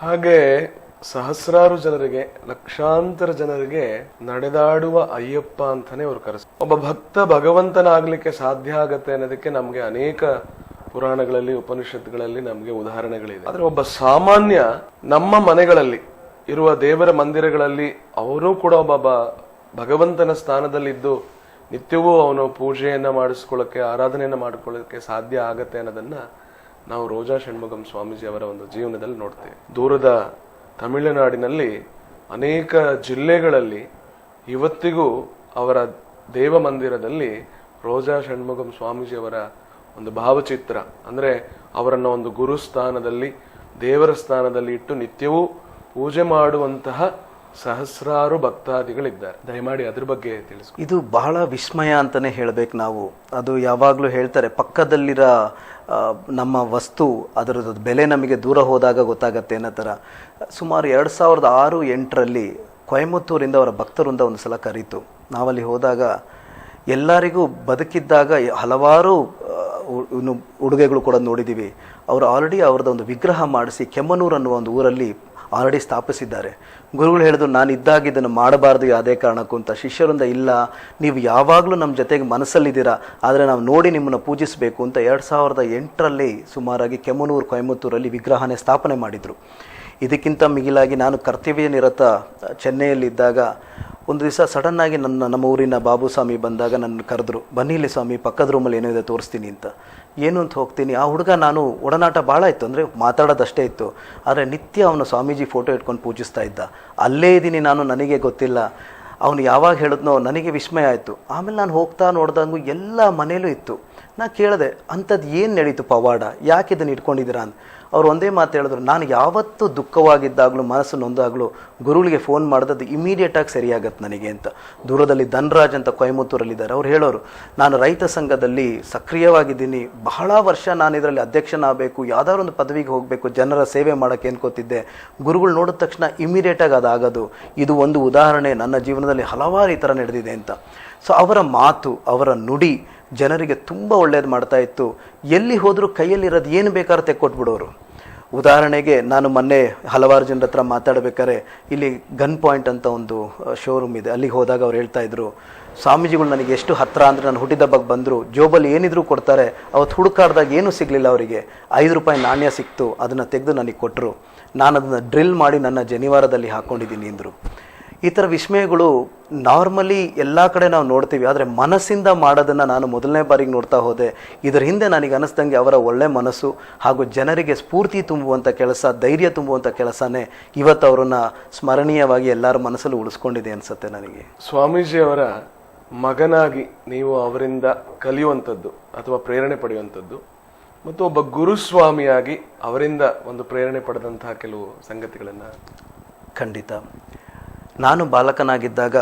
ಹಾಗೆ ಸಹಸ್ರಾರು ಜನರಿಗೆ, ಲಕ್ಷಾಂತರ ಜನರಿಗೆ ನಡೆದಾಡುವ ಅಯ್ಯಪ್ಪ ಅಂತಾನೆ ಅವ್ರು ಕರೆಸ ಒಬ್ಬ ಭಕ್ತ ಭಗವಂತನಾಗ್ಲಿಕ್ಕೆ ಸಾಧ್ಯ ಆಗತ್ತೆ ಅನ್ನೋದಕ್ಕೆ ನಮ್ಗೆ ಅನೇಕ ಪುರಾಣಗಳಲ್ಲಿ ಉಪನಿಷತ್ಗಳಲ್ಲಿ ನಮ್ಗೆ ಉದಾಹರಣೆಗಳಿದೆ. ಆದ್ರೆ ಒಬ್ಬ ಸಾಮಾನ್ಯ ನಮ್ಮ ಮನೆಗಳಲ್ಲಿ ಇರುವ ದೇವರ ಮಂದಿರಗಳಲ್ಲಿ ಅವರು ಕೂಡ ಒಬ್ಬ ಭಗವಂತನ ಸ್ಥಾನದಲ್ಲಿದ್ದು ನಿತ್ಯವೂ ಅವನು ಪೂಜೆಯನ್ನ ಮಾಡಿಸ್ಕೊಳ್ಳಕ್ಕೆ ಆರಾಧನೆಯನ್ನ ಮಾಡ್ಕೊಳ್ಳೋಕೆ ಸಾಧ್ಯ ಆಗತ್ತೆ ಅನ್ನೋದನ್ನ ನಾವು ರೋಜಾ ಷಣ್ಮುಗಂ ಸ್ವಾಮೀಜಿ ಅವರ ಒಂದು ಜೀವನದಲ್ಲಿ ನೋಡ್ತೇವೆ. ದೂರದ ತಮಿಳುನಾಡಿನಲ್ಲಿ ಅನೇಕ ಜಿಲ್ಲೆಗಳಲ್ಲಿ ಇವತ್ತಿಗೂ ಅವರ ದೇವ ಮಂದಿರದಲ್ಲಿ ರೋಜಾ ಷಣ್ಮುಗಂ ಸ್ವಾಮೀಜಿಯವರ ಒಂದು ಭಾವಚಿತ್ರ, ಅಂದರೆ ಅವರನ್ನು ಒಂದು ಗುರು ಸ್ಥಾನದಲ್ಲಿ ದೇವರ ಸ್ಥಾನದಲ್ಲಿ ಇಟ್ಟು ನಿತ್ಯವೂ ಪೂಜೆ ಮಾಡುವಂತಹ ಸಹಸ್ರಾರು ಭಕ್ತಾದಿಗಳಿದ್ದಾರೆ. ದಯಮಾಡಿ ಅದ್ರ ಬಗ್ಗೆ ತಿಳಿಸ್ಕೊ ಇದು ಬಹಳ ವಿಸ್ಮಯ ಅಂತಾನೆ ಹೇಳ್ಬೇಕು ನಾವು. ಅದು ಯಾವಾಗಲೂ ಹೇಳ್ತಾರೆ, ಪಕ್ಕದಲ್ಲಿರ ನಮ್ಮ ವಸ್ತು, ಅದರದ್ದು ಬೆಲೆ ನಮಗೆ ದೂರ ಹೋದಾಗ ಗೊತ್ತಾಗತ್ತೆ ಅನ್ನೋ ಥರ. ಸುಮಾರು ಎರಡು ಸಾವಿರದ ಆರು ಎಂಟರಲ್ಲಿ ಕೊಯಮತ್ತೂರಿಂದ ಅವರ ಭಕ್ತರಿಂದ ಒಂದು ಸಲ ಕರೀತು. ನಾವಲ್ಲಿ ಹೋದಾಗ ಎಲ್ಲರಿಗೂ ಬದುಕಿದ್ದಾಗ ಹಲವಾರು ಉಡುಗೆಗಳು ಕೂಡ ನೋಡಿದ್ದೀವಿ ಅವರು ಆಲ್ರೆಡಿ ಅವ್ರದ್ದು ಒಂದು ವಿಗ್ರಹ ಮಾಡಿಸಿ ಕೆಮ್ಮನೂರು ಅನ್ನುವ ಒಂದು ಊರಲ್ಲಿ ಆಲ್ರೆಡಿ ಸ್ಥಾಪಿಸಿದ್ದಾರೆ. ಗುರುಗಳು ಹೇಳಿದ್ರು, ನಾನು ಇದ್ದಾಗ ಇದನ್ನು ಮಾಡಬಾರ್ದು, ಯಾವುದೇ ಕಾರಣಕ್ಕೂ ಅಂತ. ಶಿಷ್ಯರಿಂದ, ಇಲ್ಲ, ನೀವು ಯಾವಾಗಲೂ ನಮ್ಮ ಜೊತೆಗೆ ಮನಸ್ಸಲ್ಲಿದ್ದೀರಾ, ಆದರೆ ನಾವು ನೋಡಿ ನಿಮ್ಮನ್ನು ಪೂಜಿಸಬೇಕು ಅಂತ ಎರಡು ಸಾವಿರದ ಎಂಟರಲ್ಲಿ ಸುಮಾರಾಗಿ ಕೆಮ್ಮನೂರು, ಕೊಯಮತ್ತೂರಲ್ಲಿ ವಿಗ್ರಹನೇ ಸ್ಥಾಪನೆ ಮಾಡಿದರು. ಇದಕ್ಕಿಂತ ಮಿಗಿಲಾಗಿ ನಾನು ಕರ್ತವ್ಯ ನಿರತ ಚೆನ್ನೈಯಲ್ಲಿದ್ದಾಗ ಒಂದು ದಿವಸ ಸಡನ್ನಾಗಿ ನನ್ನ, ನಮ್ಮ ಊರಿನ ಬಾಬು ಸ್ವಾಮಿ ಬಂದಾಗ ನನ್ನ ಕರೆದ್ರು, ಬನ್ನಿ ಇಲ್ಲಿ ಸ್ವಾಮಿ, ಪಕ್ಕದ ರೂಮಲ್ಲಿ ಏನೋ ಇದೆ, ತೋರಿಸ್ತೀನಿ ಅಂತ. ಏನು ಅಂತ ಹೋಗ್ತೀನಿ. ಆ ಹುಡುಗ ನಾನು ಒಡನಾಟ ಭಾಳ ಇತ್ತು, ಅಂದರೆ ಮಾತಾಡೋದಷ್ಟೇ ಇತ್ತು. ಆದರೆ ನಿತ್ಯ ಅವನು ಸ್ವಾಮೀಜಿ ಫೋಟೋ ಇಟ್ಕೊಂಡು ಪೂಜಿಸ್ತಾ ಇದ್ದ. ಅಲ್ಲೇ ಇದ್ದೀನಿ ನಾನು, ನನಗೆ ಗೊತ್ತಿಲ್ಲ. ಅವನು ಯಾವಾಗ ಹೇಳಿದ್ನೋ, ನನಗೆ ವಿಸ್ಮಯ ಆಯಿತು. ಆಮೇಲೆ ನಾನು ಹೋಗ್ತಾ ನೋಡ್ದಂಗು ಎಲ್ಲ ಮನೇಲೂ ಇತ್ತು. ನಾನು ಕೇಳಿದೆ ಅಂಥದ್ದು ಏನು ನಡೀತು ಪವಾಡ? ಯಾಕೆ ಇದನ್ನು ಇಟ್ಕೊಂಡಿದ್ದೀರಾ? ಅಂತ. ಅವ್ರು ಒಂದೇ ಮಾತು ಹೇಳಿದ್ರು, ನಾನು ಯಾವತ್ತೂ ದುಃಖವಾಗಿದ್ದಾಗಲೂ, ಮನಸ್ಸು ನೊಂದಾಗಲೂ ಗುರುಗಳಿಗೆ ಫೋನ್ ಮಾಡಿದದ್ದು ಇಮಿಡಿಯೇಟಾಗಿ ಸರಿಯಾಗತ್ತೆ ನನಗೆ ಅಂತ. ದೂರದಲ್ಲಿ ಧನ್ರಾಜ್ ಅಂತ ಕೊಯಮತ್ತೂರಲ್ಲಿದ್ದಾರೆ. ಅವ್ರು ಹೇಳೋರು, ನಾನು ರೈತ ಸಂಘದಲ್ಲಿ ಸಕ್ರಿಯವಾಗಿದ್ದೀನಿ. ಬಹಳ ವರ್ಷ ನಾನು ಇದರಲ್ಲಿ ಅಧ್ಯಕ್ಷನಾಗಬೇಕು. ಯಾವ್ದಾದ್ರು ಒಂದು ಪದವಿಗೆ ಹೋಗಬೇಕು, ಜನರ ಸೇವೆ ಮಾಡೋಕ್ಕೆ ಅನ್ಕೋತಿದ್ದೆ. ಗುರುಗಳು ನೋಡಿದ ತಕ್ಷಣ ಇಮಿಡಿಯೇಟಾಗಿ ಅದಾಗೋದು. ಇದು ಒಂದು ಉದಾಹರಣೆ ನನ್ನ ಜೀವನದಲ್ಲಿ ಹಲವಾರು ಈ ಥರ ನಡೆದಿದೆ ಅಂತ. ಸೊ ಅವರ ಮಾತು, ಅವರ ನುಡಿ ಜನರಿಗೆ ತುಂಬ ಒಳ್ಳೇದು ಮಾಡ್ತಾ ಇತ್ತು. ಎಲ್ಲಿ ಹೋದರೂ ಕೈಯಲ್ಲಿರೋದು ಏನು ಬೇಕಾದ್ರೂ ತೆಕ್ಕೊಟ್ಬಿಡೋರು. ಉದಾಹರಣೆಗೆ ನಾನು ಮೊನ್ನೆ ಹಲವಾರು ಜನರ ಹತ್ರ ಮಾತಾಡಬೇಕಾದ್ರೆ ಇಲ್ಲಿ ಗನ್ ಪಾಯಿಂಟ್ ಅಂತ ಒಂದು ಶೋರೂಮ್ ಇದೆ. ಅಲ್ಲಿಗೆ ಹೋದಾಗ ಅವ್ರು ಹೇಳ್ತಾ ಇದ್ರು, ಸ್ವಾಮೀಜಿಗಳು ನನಗೆ ಎಷ್ಟು ಹತ್ರ ಅಂದರೆ ನಾನು ಹುಟ್ಟಿದಬ್ಬಕ್ಕೆ ಬಂದರು, ಜೋಬಲ್ಲಿ ಏನಿದ್ರು ಕೊಡ್ತಾರೆ, ಅವತ್ತು ಹುಡುಕಾಡ್ದಾಗ ಏನೂ ಸಿಗಲಿಲ್ಲ ಅವರಿಗೆ. ಐದು ರೂಪಾಯಿ ನಾಣ್ಯ ಸಿಕ್ತು, ಅದನ್ನು ತೆಗೆದು ನನಗೆ ಕೊಟ್ಟರು ನಾನು ಅದನ್ನು ಡ್ರಿಲ್ ಮಾಡಿ ನನ್ನ ಜನಿವಾರದಲ್ಲಿ ಹಾಕ್ಕೊಂಡಿದ್ದೀನಿ ಅಂದರು. ಈ ಥರ ವಿಸ್ಮಯಗಳು ನಾರ್ಮಲಿ ಎಲ್ಲ ಕಡೆ ನಾವು ನೋಡ್ತೀವಿ. ಆದರೆ ಮನಸ್ಸಿಂದ ಮಾಡೋದನ್ನು ನಾನು ಮೊದಲನೇ ಬಾರಿಗೆ ನೋಡ್ತಾ ಹೋದೆ. ಇದರ ಹಿಂದೆ ನನಗೆ ಅನಿಸ್ದಂಗೆ ಅವರ ಒಳ್ಳೆ ಮನಸ್ಸು ಹಾಗೂ ಜನರಿಗೆ ಸ್ಫೂರ್ತಿ ತುಂಬುವಂಥ ಕೆಲಸ ಧೈರ್ಯ ತುಂಬುವಂಥ ಕೆಲಸನೇ ಇವತ್ತು ಅವರನ್ನು ಸ್ಮರಣೀಯವಾಗಿ ಎಲ್ಲರ ಮನಸ್ಸಲ್ಲಿ ಉಳಿಸ್ಕೊಂಡಿದೆ ಅನಿಸುತ್ತೆ ನನಗೆ. ಸ್ವಾಮೀಜಿ ಅವರ ಮಗನಾಗಿ ನೀವು ಅವರಿಂದ ಕಲಿಯುವಂಥದ್ದು ಅಥವಾ ಪ್ರೇರಣೆ ಪಡೆಯುವಂಥದ್ದು ಮತ್ತು ಒಬ್ಬ ಗುರುಸ್ವಾಮಿಯಾಗಿ ಅವರಿಂದ ಒಂದು ಪ್ರೇರಣೆ ಪಡೆದಂತಹ ಕೆಲವು ಸಂಗತಿಗಳನ್ನು ಖಂಡಿತ. ನಾನು ಬಾಲಕನಾಗಿದ್ದಾಗ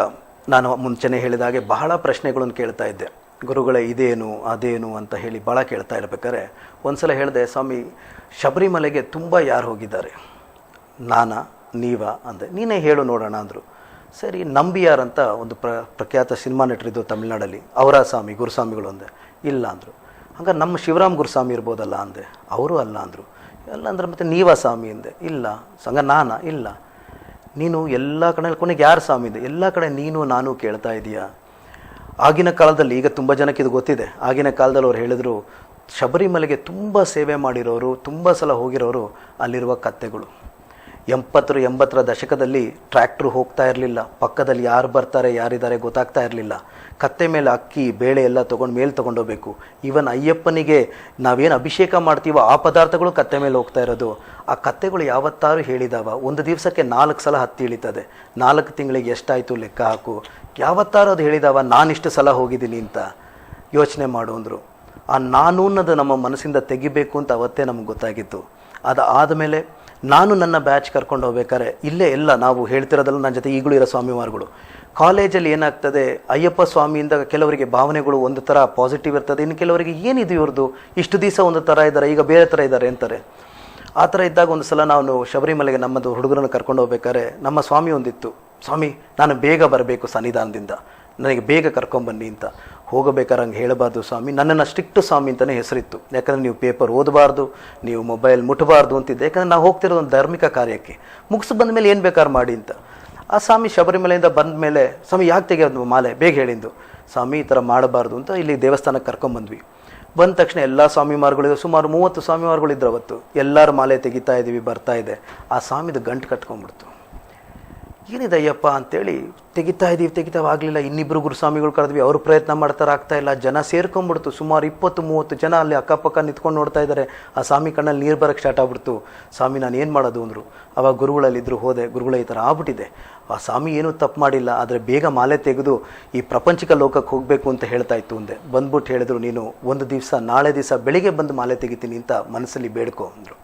ನಾನು ಮುಂಚೆನೆ ಹೇಳಿದ ಹಾಗೆ ಬಹಳ ಪ್ರಶ್ನೆಗಳನ್ನು ಕೇಳ್ತಾ ಇದ್ದೆ. ಗುರುಗಳೇ, ಇದೇನು, ಅದೇನು ಅಂತ ಹೇಳಿ ಭಾಳ ಕೇಳ್ತಾ ಇರ್ಬೇಕಾದ್ರೆ, ಒಂದ್ಸಲ ಹೇಳಿದೆ, ಸ್ವಾಮಿ, ಶಬರಿಮಲೆಗೆ ತುಂಬ ಯಾರು ಹೋಗಿದ್ದಾರೆ? ನಾನಾ, ನೀವ? ಅಂದೆ, ನೀನೇ ಹೇಳು ನೋಡೋಣ ಅಂದರು. ಸರಿ ನಂಬಿಯಾರ್ ಅಂತ ಒಂದು ಪ್ರ, ಪ್ರಖ್ಯಾತ ಸಿನಿಮಾ ನಟರಿದ್ದು ತಮಿಳ್ನಾಡಲ್ಲಿ. ಅವರ ಸ್ವಾಮಿ, ಗುರುಸ್ವಾಮಿಗಳು ಅಂದೆ. ಇಲ್ಲ ಅಂದರು. ಹಂಗೆ ನಮ್ಮ ಶಿವರಾಮ್ ಗುರುಸ್ವಾಮಿ ಇರ್ಬೋದಲ್ಲ ಅಂದೆ. ಅವರು ಅಲ್ಲ ಅಂದರು. ಎಲ್ಲ ಅಂದ್ರೆ ಮತ್ತೆ ನೀವ ಸ್ವಾಮಿ ಅಂದೆ. ಇಲ್ಲ. ಸಂಗ ನಾನಾ? ಇಲ್ಲ. ನೀನು ಎಲ್ಲ ಕಡೆ ಕೊನೆಗೆ ಯಾರು ಸ್ವಾಮಿ ಇದೆ? ಎಲ್ಲ ಕಡೆ ನೀನು ನಾನು ಕೇಳ್ತಾ ಇದೀಯಾ? ಆಗಿನ ಕಾಲದಲ್ಲಿ, ಈಗ ತುಂಬ ಜನಕ್ಕೆ ಇದು ಗೊತ್ತಿದೆ. ಆಗಿನ ಕಾಲದಲ್ಲಿ ಅವ್ರು ಹೇಳಿದ್ರು, ಶಬರಿಮಲೆಗೆ ತುಂಬ ಸೇವೆ ಮಾಡಿರೋರು, ತುಂಬ ಸಲ ಹೋಗಿರೋರು ಅಲ್ಲಿರುವ ಕತ್ತೆಗಳು. ಎಂಬತ್ತರ ಎಂಬತ್ತರ ದಶಕದಲ್ಲಿ ಟ್ರ್ಯಾಕ್ಟ್ರು ಹೋಗ್ತಾ ಇರಲಿಲ್ಲ. ಪಕ್ಕದಲ್ಲಿ ಯಾರು ಬರ್ತಾರೆ, ಯಾರಿದ್ದಾರೆ ಗೊತ್ತಾಗ್ತಾ ಇರಲಿಲ್ಲ. ಕತ್ತೆ ಮೇಲೆ ಅಕ್ಕಿ, ಬೇಳೆ ಎಲ್ಲ ತೊಗೊಂಡು ಮೇಲೆ ತೊಗೊಂಡೋಗ್ಬೇಕು ಈವನ್ ಅಯ್ಯಪ್ಪನಿಗೆ ನಾವೇನು ಅಭಿಷೇಕ ಮಾಡ್ತೀವೋ ಆ ಪದಾರ್ಥಗಳು ಕತ್ತೆ ಮೇಲೆ ಹೋಗ್ತಾ ಇರೋದು. ಆ ಕತ್ತೆಗಳು ಯಾವತ್ತಾರು ಹೇಳಿದಾವ. ಒಂದು ದಿವಸಕ್ಕೆ ನಾಲ್ಕು ಸಲ ಹತ್ತಿ ಇಳಿತದೆ. ನಾಲ್ಕು ತಿಂಗಳಿಗೆ ಎಷ್ಟಾಯಿತು ಲೆಕ್ಕ ಹಾಕು. ಯಾವತ್ತಾರು ಅದು ಹೇಳಿದಾವ, ನಾನಿಷ್ಟು ಸಲ ಹೋಗಿದ್ದೀನಿ ಅಂತ. ಯೋಚನೆ ಮಾಡು ಅಂದರು. ಆ ನಾನು ಅನ್ನೋದು ನಮ್ಮ ಮನಸ್ಸಿಂದ ತೆಗಿಬೇಕು ಅಂತ ಅವತ್ತೇ ನಮ್ಗೆ ಗೊತ್ತಾಗಿತ್ತು. ಅದು ಆದಮೇಲೆ ನಾನು ನನ್ನ ಬ್ಯಾಚ್ ಕರ್ಕೊಂಡು ಹೋಗ್ಬೇಕಾದ್ರೆ ಇಲ್ಲೇ ಎಲ್ಲ ನಾವು ಹೇಳ್ತಿರೋದಲ್ಲ ನನ್ನ ಜೊತೆ ಈಗಲೂ ಇರೋ ಸ್ವಾಮಿವಾರಗಳು ಕಾಲೇಜಲ್ಲಿ ಏನಾಗ್ತದೆ, ಅಯ್ಯಪ್ಪ ಸ್ವಾಮಿಯಿಂದ ಕೆಲವರಿಗೆ ಭಾವನೆಗಳು ಒಂದು ಥರ ಪಾಸಿಟಿವ್ ಇರ್ತದೆ, ಇನ್ನು ಕೆಲವರಿಗೆ ಏನಿದು ಇವ್ರದ್ದು ಇಷ್ಟು ದಿವಸ ಒಂದು ಥರ ಇದ್ದಾರೆ, ಈಗ ಬೇರೆ ಥರ ಇದ್ದಾರೆ ಅಂತಾರೆ. ಆ ಥರ ಇದ್ದಾಗ ಒಂದು ಸಲ ನಾವು ಶಬರಿಮಲೆಗೆ ನಮ್ಮದು ಹುಡುಗರನ್ನು ಕರ್ಕೊಂಡು ಹೋಗ್ಬೇಕಾದ್ರೆ ನಮ್ಮ ಸ್ವಾಮಿ ಒಂದಿತ್ತು, ಸ್ವಾಮಿ, ನಾನು ಬೇಗ ಬರಬೇಕು ಸನ್ನಿಧಾನದಿಂದ. ನನಗೆ ಬೇಗ ಕರ್ಕೊಂಬನ್ನಿ ಅಂತ. ಹೋಗಬೇಕಾದ್ರೆ ಹಂಗೆ ಹೇಳಬಾರ್ದು ಸ್ವಾಮಿ. ನನ್ನನ್ನು ಸ್ಟ್ರಿಕ್ಟ್ ಸ್ವಾಮಿ ಅಂತಲೇ ಹೆಸರಿತ್ತು. ಯಾಕಂದರೆ ನೀವು ಪೇಪರ್ ಓದಬಾರ್ದು, ನೀವು ಮೊಬೈಲ್ ಮುಟ್ಟಬಾರ್ದು ಅಂತಿದ್ದೆ. ಯಾಕಂದರೆ ನಾವು ಹೋಗ್ತಿರೋದು ಒಂದು ಧಾರ್ಮಿಕ ಕಾರ್ಯಕ್ಕೆ. ಮುಗಿಸ್ ಬಂದ ಮೇಲೆ ಏನು ಬೇಕಾದ್ರೂ ಮಾಡಿ ಅಂತ. ಆ ಸ್ವಾಮಿ ಶಬರಿಮಲೆಯಿಂದ ಬಂದ ಮೇಲೆ ಸ್ವಾಮಿ ಯಾಕೆ ತೆಗೆಯೋದು ಮಾಲೆ? ಬೇಗ ಹೇಳಿದ್ದು ಸ್ವಾಮಿ, ಈ ಥರ ಮಾಡಬಾರ್ದು ಅಂತ ಇಲ್ಲಿ ದೇವಸ್ಥಾನಕ್ಕೆ ಕರ್ಕೊಂಬಂದ್ವಿ. ಬಂದ ತಕ್ಷಣ ಎಲ್ಲ ಸ್ವಾಮಿಮಾರುಗಳಿದ್ರು ಸುಮಾರು ಮೂವತ್ತು ಸ್ವಾಮಿಮಾರುಗಳಿದ್ರು ಅವತ್ತು. ಎಲ್ಲರ ಮಾಲೆ ತೆಗಿತಾ ಇದ್ದೀವಿ ಬರ್ತಾ ಇದೆ. ಆ ಸ್ವಾಮಿದು ಗಂಟು ಕಟ್ಕೊಂಡ್ಬಿಡ್ತು. ಏನಿದೆ ಅಯ್ಯಪ್ಪ ಅಂತೇಳಿ, ತೆಗಿತಾ ಇದ್ದೀವಿ, ತೆಗಿತಾವಾಗಲಿಲ್ಲ. ಇನ್ನಿಬ್ರು ಗುರುಸ್ವಾಮಿಗಳು ಕರೆದ್ವಿ, ಅವರು ಪ್ರಯತ್ನ ಮಾಡ್ತಾರೆ, ಆಗ್ತಾ ಇಲ್ಲ. ಜನ ಸೇರ್ಕೊಂಡ್ಬಿಡ್ತು. ಸುಮಾರು ಇಪ್ಪತ್ತು, ಮೂವತ್ತು ಜನ ಅಲ್ಲಿ ಅಕ್ಕಪಕ್ಕ ನಿಂತ್ಕೊಂಡು ನೋಡ್ತಾ ಇದ್ದಾರೆ. ಆ ಸ್ವಾಮಿ ಕಣ್ಣಲ್ಲಿ ನೀರು ಬರೋಕ್ಕೆ ಸ್ಟಾರ್ಟ್ ಆಗ್ಬಿಡ್ತು. ಸ್ವಾಮಿ, ನಾನು ಏನು ಮಾಡೋದು ಅಂದರು. ಅವಾಗ ಗುರುಗಳಲ್ಲಿದ್ದರು ಹೋದೆ, ಗುರುಗಳ ಈ ಥರ ಆಗ್ಬಿಟ್ಟಿದೆ. ಆ ಸ್ವಾಮಿ ಏನೂ ತಪ್ಪು ಮಾಡಿಲ್ಲ, ಆದರೆ ಬೇಗ ಮಾಲೆ ತೆಗೆದು ಈ ಪ್ರಪಂಚಿಕ ಲೋಕಕ್ಕೆ ಹೋಗಬೇಕು ಅಂತ ಹೇಳ್ತಾ ಇತ್ತು ಒಂದೆ ಬಂದ್ಬಿಟ್ಟು ಹೇಳಿದ್ರು, ನೀನು ಒಂದು ದಿವಸ, ನಾಳೆ ದಿವಸ ಬೆಳಿಗ್ಗೆ ಬಂದು ಮಾಲೆ ತೆಗಿತೀನಿ ಅಂತ ಮನಸ್ಸಲ್ಲಿ ಬೇಡ್ಕೊ ಅಂದರು.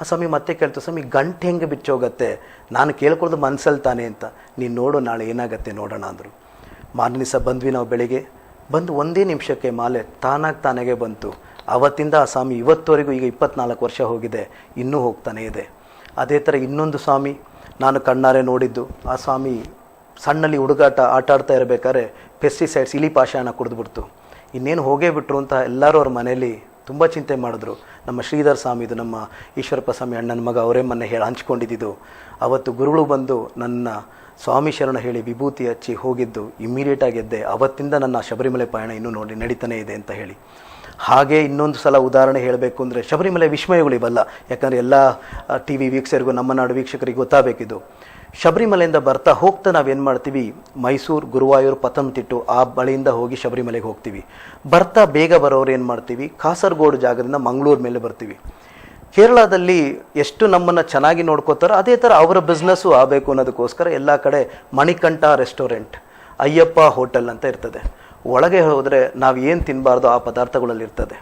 ಆ ಸ್ವಾಮಿ, ಮತ್ತೆ ಕೇಳ್ತು, ಸ್ವಾಮಿ, ಗಂಟೆ ಹೆಂಗೆ ಬಿಚ್ಚೋಗತ್ತೆ? ನಾನು ಕೇಳ್ಕೊಳ್ಳೋದು ಮನ್ಸಲ್ಲಿ ತಾನೆ ಅಂತ. ನೀನು ನೋಡು, ನಾಳೆ ಏನಾಗತ್ತೆ ನೋಡೋಣ ಅಂದರು. ಮಾರನೇ ದಿವಸ ಬಂದ್ವಿ ನಾವು ಬೆಳಿಗ್ಗೆ. ಬಂದು ಒಂದೇ ನಿಮಿಷಕ್ಕೆ ಮಾಲೆ ತಾನಾಗಿ ತಾನಾಗೆ ಬಂತು. ಅವತ್ತಿಂದ ಆ ಸ್ವಾಮಿ ಇವತ್ತುವರೆಗೂ ಈಗ ಇಪ್ಪತ್ನಾಲ್ಕು ವರ್ಷ ಹೋಗಿದೆ. ಇನ್ನೂ ಹೋಗ್ತಾನೇ ಇದೆ. ಅದೇ ಥರ ಇನ್ನೊಂದು ಸ್ವಾಮಿ, ನಾನು ಕಣ್ಣಾರೆ ನೋಡಿದ್ದು. ಆ ಸ್ವಾಮಿ ಸಣ್ಣಲ್ಲಿ ಹುಡುಗಾಟ, ಆಟ ಆಡ್ತಾ ಇರಬೇಕಾದ್ರೆ ಪೆಸ್ಟಿಸೈಡ್ಸ್ ಇಲಿ ಪಾಷಾಣ ಕುಡಿದ್ಬಿಡ್ತು. ಇನ್ನೇನು ಹೋಗೇ ಬಿಟ್ರು ಅಂತ ಎಲ್ಲರೂ ಅವ್ರ ಮನೆಯಲ್ಲಿ ತುಂಬ ಚಿಂತೆ ಮಾಡಿದ್ರು. ನಮ್ಮ ಶ್ರೀಧರ್ ಸ್ವಾಮಿದು ನಮ್ಮ ಈಶ್ವರಪ್ಪ ಸ್ವಾಮಿ ಅಣ್ಣನ ಮಗ, ಅವರೇ ಮೊನ್ನೆ ಹೇಳಿ ಹಂಚ್ಕೊಂಡಿದ್ದು. ಅವತ್ತು ಗುರುಗಳು ಬಂದು ನನ್ನ ಸ್ವಾಮಿ ಶರಣ ಹೇಳಿ ವಿಭೂತಿ ಹಚ್ಚಿ ಹೋಗಿದ್ದು ಇಮ್ಮಿಡಿಯೇಟಾಗಿ ಎದ್ದೆ. ಅವತ್ತಿಂದ ನನ್ನ ಶಬರಿಮಲೆ ಪಯಣ ಇನ್ನೂ ನೋಡಿ ನಡೀತಾನೆ ಇದೆ ಅಂತ ಹೇಳಿ. ಹಾಗೆ ಇನ್ನೊಂದು ಸಲ ಉದಾಹರಣೆ ಹೇಳಬೇಕು ಅಂದರೆ, ಶಬರಿಮಲೆ ವಿಸ್ಮಯಗಳಿವಲ್ಲ ಯಾಕಂದರೆ ಎಲ್ಲ ಟಿ ವಿ ವೀಕ್ಷಕರಿಗೂ, ನಮ್ಮ ನಾಡು ವೀಕ್ಷಕರಿಗೆ ಗೊತ್ತಾಗಬೇಕಿದು. ಶಬರಿಮಲೆಯಿಂದ ಬರ್ತಾ ಹೋಗ್ತಾ ನಾವೇನು ಮಾಡ್ತೀವಿ? ಮೈಸೂರು, ಗುರುವಾಯೂರು ಪತಂತಿಟ್ಟು ಆ ಬಳಿಯಿಂದ ಹೋಗಿ ಶಬರಿಮಲೆಗೆ ಹೋಗ್ತೀವಿ. ಬರ್ತಾ ಬೇಗ ಬರೋರು ಏನು ಮಾಡ್ತೀವಿ? ಕಾಸರಗೋಡು ಜಾಗದಿಂದ ಮಂಗಳೂರು ಮೇಲೆ ಬರ್ತೀವಿ. ಕೇರಳದಲ್ಲಿ ಎಷ್ಟು ನಮ್ಮನ್ನು ಚೆನ್ನಾಗಿ ನೋಡ್ಕೋತಾರೋ ಅದೇ ಥರ ಅವರ ಬಿಸ್ನೆಸ್ಸು ಆಗಬೇಕು ಅನ್ನೋದಕ್ಕೋಸ್ಕರ ಎಲ್ಲ ಕಡೆ ಮಣಿಕಂಠ ರೆಸ್ಟೋರೆಂಟ್ ಅಯ್ಯಪ್ಪ ಹೋಟೆಲ್ ಅಂತ ಇರ್ತದೆ. ಒಳಗೆ ಹೋದರೆ ನಾವು ಏನು ತಿನ್ನಬಾರ್ದು ಆ ಪದಾರ್ಥಗಳಲ್ಲಿ ಇರ್ತದೆ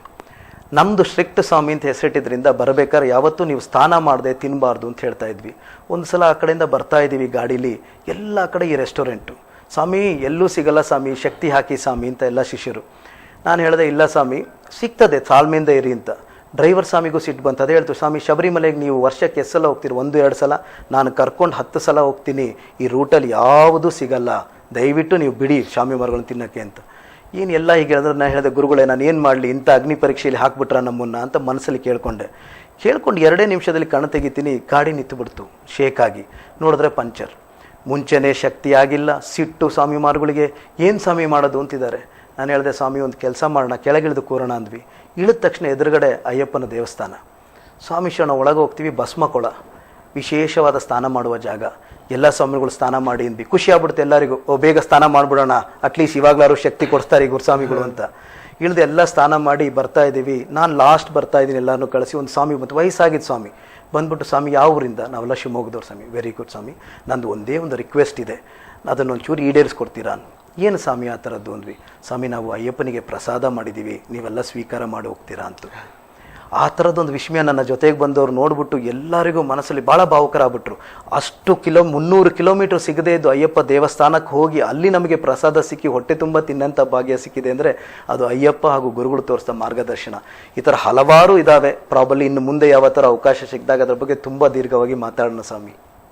ನಮ್ಮದು ಸ್ಟ್ರಿಕ್ಟ್ ಸ್ವಾಮಿ ಅಂತ ಹೆಸರಿಟ್ಟಿದ್ರಿಂದ ಬರಬೇಕಾದ್ರೆ ಯಾವತ್ತೂ ನೀವು ಸ್ನಾನ ಮಾಡದೆ ತಿನ್ನಬಾರ್ದು ಅಂತ ಹೇಳ್ತಾ ಇದ್ವಿ. ಒಂದು ಸಲ ಆ ಕಡೆಯಿಂದ ಬರ್ತಾ ಇದ್ದೀವಿ ಗಾಡೀಲಿ. ಎಲ್ಲ ಕಡೆ ಈ ರೆಸ್ಟೋರೆಂಟು ಸ್ವಾಮಿ, ಎಲ್ಲೂ ಸಿಗಲ್ಲ ಸ್ವಾಮಿ, ಶಕ್ತಿ ಹಾಕಿ ಸ್ವಾಮಿ ಅಂತ ಎಲ್ಲ ಶಿಷ್ಯರು. ನಾನು ಹೇಳಿದೆ, ಇಲ್ಲ ಸ್ವಾಮಿ, ಸಿಗ್ತದೆ, ತಾಳ್ಮೆಯಿಂದ ಇರಿ ಅಂತ. ಡ್ರೈವರ್ ಸ್ವಾಮಿಗೂ ಸಿಟ್ಟು ಬಂತು. ಅದೇ ಹೇಳ್ತು, ಸ್ವಾಮಿ, ಶಬರಿಮಲೆಗೆ ನೀವು ವರ್ಷಕ್ಕೆ ಎಷ್ಟು ಸಲ ಹೋಗ್ತೀರಿ? ಒಂದು, ಎರಡು ಸಲ. ನಾನು ಕರ್ಕೊಂಡು ಹತ್ತು ಸಲ ಹೋಗ್ತೀನಿ. ಈ ರೂಟಲ್ಲಿ ಯಾವುದೂ ಸಿಗಲ್ಲ. ದಯವಿಟ್ಟು ನೀವು ಬಿಡಿ ಸ್ವಾಮಿ ಮರಗಳನ್ನು ತಿನ್ನೋಕ್ಕೆ ಅಂತ. ಏನು ಎಲ್ಲ ಹೀಗೆ ಅಂದರೆ ನಾನು ಹೇಳಿದೆ, ಗುರುಗಳೇ, ನಾನು ಏನು ಮಾಡಲಿ? ಇಂಥ ಅಗ್ನಿ ಪರೀಕ್ಷೆಯಲ್ಲಿ ಹಾಕ್ಬಿಟ್ರ ನಮ್ಮನ್ನು? ಅಂತ ಮನಸ್ಸಲ್ಲಿ ಕೇಳ್ಕೊಂಡೆ. ಕೇಳ್ಕೊಂಡು ಎರಡೇ ನಿಮಿಷದಲ್ಲಿ ಕಣ ತೆಗಿತೀನಿ, ಗಾಡಿ ನಿಂತುಬಿಡ್ತು ಶೇಕಾಗಿ ನೋಡಿದ್ರೆ ಪಂಚರ್. ಮುಂಚೆನೇ ಶಕ್ತಿ ಆಗಿಲ್ಲ, ಸಿಟ್ಟು ಸ್ವಾಮಿ ಮಾರುಗಳಿಗೆ ಏನು ಸ್ವಾಮಿ ಮಾಡೋದು ಅಂತಿದ್ದಾರೆ. ನಾನು ಹೇಳಿದೆ, ಸ್ವಾಮಿ, ಒಂದು ಕೆಲಸ ಮಾಡೋಣ, ಕೆಳಗಿಳಿದು ಕೂರೋಣ ಅಂದ್ವಿ. ಇಳಿದ ತಕ್ಷಣ ಎದುರುಗಡೆ ಅಯ್ಯಪ್ಪನ ದೇವಸ್ಥಾನ. ಸ್ವಾಮಿ ಶರಣ ಒಳಗೆ ಹೋಗ್ತೀವಿ, ಭಸ್ಮಕೊಳ. ವಿಶೇಷವಾದ ಸ್ನಾನ ಮಾಡುವ ಜಾಗ. ಎಲ್ಲ ಸ್ವಾಮಿಗಳು ಸ್ನಾನ ಮಾಡಿ ಅಂದ್ವಿ ಖುಷಿ ಆಗ್ಬಿಡುತ್ತೆ ಎಲ್ಲರಿಗೂ. ಓ, ಬೇಗ ಸ್ನಾನ ಮಾಡಿಬಿಡೋಣ. ಅಟ್ಲೀಸ್ಟ್ ಇವಾಗ್ಲಾರು ಶಕ್ತಿ ಕೊಡ್ತಾರೆ ಈ ಗುರುಸ್ವಾಮಿಗಳು ಅಂತ. ಇಳಿದು ಎಲ್ಲ ಸ್ನಾನ ಮಾಡಿ ಬರ್ತಾ ಇದ್ದೀವಿ. ನಾನು ಲಾಸ್ಟ್ ಬರ್ತಾ ಇದ್ದೀನಿ ಎಲ್ಲರನ್ನೂ ಕಳಿಸಿ. ಒಂದು ಸ್ವಾಮಿ ಮತ್ತು ವಯಸ್ಸಾಗಿದ್ದು ಸ್ವಾಮಿ. ಬಂದ್ಬಿಟ್ಟು ಸ್ವಾಮಿ ಯಾವ ಊರಿಂದ? ನಾವೆಲ್ಲ ಶಿವಮೊಗ್ಗದವ್ರು ಸ್ವಾಮಿ. ವೆರಿ ಗುಡ್ ಸ್ವಾಮಿ. ನಂದು ಒಂದೇ ಒಂದು ರಿಕ್ವೆಸ್ಟ್ ಇದೆ. ಅದನ್ನು ಒಂಚೂರು ಈಡೇರಿಸ್ಕೊಡ್ತೀರಾ ಏನು ಸ್ವಾಮಿ ಆ ಥರದ್ದು ಅಂದ್ವಿ. ಸ್ವಾಮಿ ನಾವು ಅಯ್ಯಪ್ಪನಿಗೆ ಪ್ರಸಾದ ಮಾಡಿದ್ದೀವಿ ನೀವೆಲ್ಲ ಸ್ವೀಕಾರ ಮಾಡಿ ಹೋಗ್ತೀರಾ ಅಂತ. ಆ ಥರದ್ದೊಂದು ವಿಷಯ ನನ್ನ ಜೊತೆಗೆ ಬಂದವರು ನೋಡಿಬಿಟ್ಟು ಎಲ್ಲರಿಗೂ ಮನಸ್ಸಲ್ಲಿ ಭಾಳ ಭಾವುಕರಾಗ್ಬಿಟ್ರು. ಅಷ್ಟು ಕಿಲೋ, ಮುನ್ನೂರು ಕಿಲೋಮೀಟರ್ ಸಿಗದೇ ಇದ್ದು ಅಯ್ಯಪ್ಪ ದೇವಸ್ಥಾನಕ್ಕೆ ಹೋಗಿ ಅಲ್ಲಿ ನಮಗೆ ಪ್ರಸಾದ ಸಿಕ್ಕಿ ಹೊಟ್ಟೆ ತುಂಬ ತಿನ್ನಂಥ ಭಾಗ್ಯ ಸಿಕ್ಕಿದೆ ಅಂದರೆ ಅದು ಅಯ್ಯಪ್ಪ ಹಾಗೂ ಗುರುಗಳು ತೋರಿಸಿದ ಮಾರ್ಗದರ್ಶನ. ಈ ಥರ ಹಲವಾರು ಇದ್ದಾವೆ ಪ್ರಾಬಲಿ ಇನ್ನು ಮುಂದೆ ಯಾವ ಥರ ಅವಕಾಶ ಸಿಕ್ಕಿದಾಗ ಅದ್ರ ಬಗ್ಗೆ ತುಂಬ ದೀರ್ಘವಾಗಿ ಮಾತಾಡೋಣ ಸ್ವಾಮಿ.